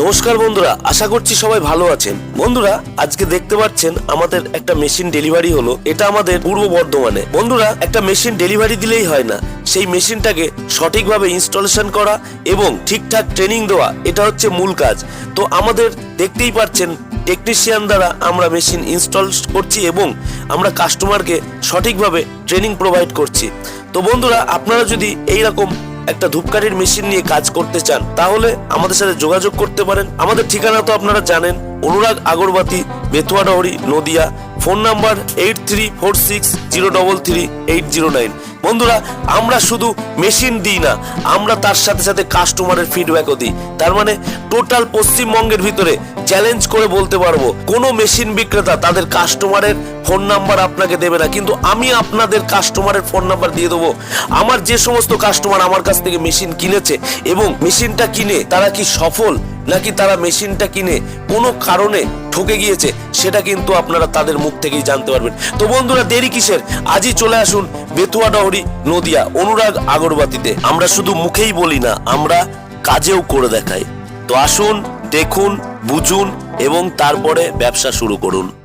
নমস্কার বন্ধুরা, আশা করছি সবাই ভালো আছেন। বন্ধুরা, আজকে দেখতে পাচ্ছেন আমাদের একটা মেশিন ডেলিভারি হলো, এটা আমাদের পূর্ব বর্ধমানে। বন্ধুরা, একটা মেশিন ডেলিভারি দিলেই হয় না। সেই মেশিনটাকে সঠিকভাবে ইনস্টলেশন করা এবং ঠিকঠাক ট্রেনিং দেওয়া, এটা হচ্ছে মূল কাজ। তো আমাদের দেখতেই পাচ্ছেন টেকনিশিয়ান দ্বারা আমরা মেশিন ইনস্টল করছি এবং আমরা কাস্টমারকে সঠিকভাবে ট্রেনিং প্রোভাইড করছি। তো বন্ধুরা, আপনারা যদি এইরকম একটা ধূপকাঠির মেশিন নিয়ে কাজ করতে চান, তাহলে আমাদের সাথে যোগাযোগ করতে পারেন। আমাদের ঠিকানা তো আপনারা জানেন, Anurag Agarbatti, Bethuadahari, Nadia. Phone number eight three four six zero double three eight zero nine বন্ধুরা, আমরা শুধু মেশিন দিই না, আমরা তার সাথে সাথে কাস্টমারের ফিডব্যাকও দিই। তার মানে টোটাল পশ্চিমবঙ্গের ভিতরে চ্যালেঞ্জ করে বলতে পারব, কোনো মেশিন বিক্রেতা তাদের কাস্টমারের ফোন নাম্বার আপনাকে দেবে না। কিন্তু আমি আপনাদের কাস্টমারের ফোন নাম্বার দিয়ে দেবো। আমার যে সমস্ত কাস্টমার আমার কাছ থেকে মেশিন কিনেছে এবং মেশিনটা কিনে তারা কি সফল, নাকি তারা মেশিনটা কিনে কোনো কারণে ঠকে গিয়েছে, সেটা কিন্তু আপনারা তাদের মুখ থেকেই জানতে পারবেন। তো বন্ধুরা, দেরি কিসের? আজই চলে আসুন বেতুয়া ডহরি নদিয়া, অনুরাগ আগরবাতিতে। আমরা শুধু মুখেই বলি না, আমরা কাজেও করে দেখাই। তো আসুন, দেখুন, বুঝুন এবং তারপরে ব্যবসা শুরু করুন।